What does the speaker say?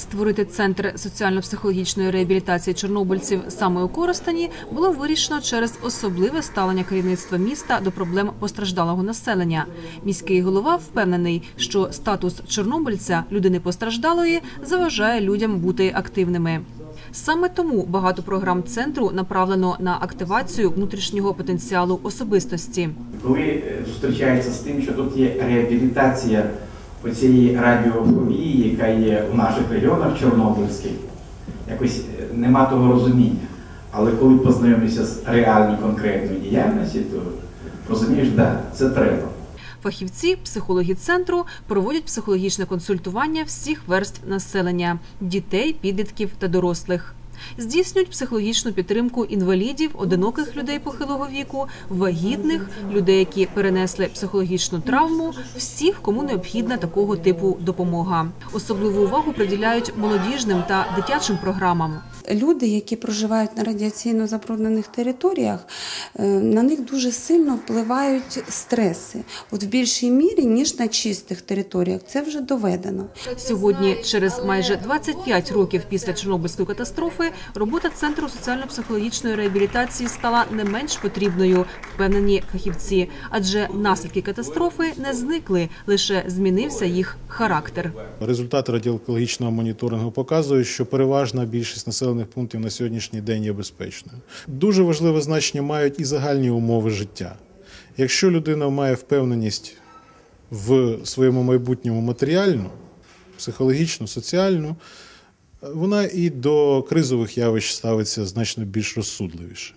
Створити центр соціально-психологічної реабілітації чорнобильців саме у Коростені було вирішено через особливе ставлення керівництва міста до проблем постраждалого населення. Міський голова впевнений, що статус чорнобильця людини постраждалої заважає людям бути активними. Саме тому багато програм центру направлено на активацію внутрішнього потенціалу особистості. Коли е, зустрічається з тим, що тут є реабілітація оцієї радіофобії, яка є у наших регіонах чорнобильських, якось е, нема того розуміння. Але коли познайомишся з реальною конкретною діяльністю, то розумієш, да, це треба. Фахівці, психологи центру проводять психологічне консультування всіх верств населення дітей, підлітків та дорослих. Здійснюють психологічну підтримку інвалідів, одиноких людей похилого віку, вагітних, людей, які перенесли психологічну травму, всіх, кому необхідна такого типу допомога. Особливу увагу приділяють молодіжним та дитячим програмам. Люди, які проживають на радіаційно забруднених територіях, е, на них дуже сильно впливають стреси. От в більшій мірі, ніж на чистих територіях. Це вже доведено. Сьогодні, через майже 25 років після Чорнобильської катастрофи, робота центру соціально-психологічної реабілітації стала не менш потрібною, впевнені фахівці. Адже наслідки катастрофи не зникли, лише змінився їх характер. Результати радіоекологічного моніторингу показують, що переважна більшість населених пунктів на сьогоднішній день є безпечною. Дуже важливе значення мають і загальні умови життя. Якщо людина має впевненість в своєму майбутньому матеріальну, психологічну, соціальну, вона і до кризових явищ ставиться значно більш розсудливіше.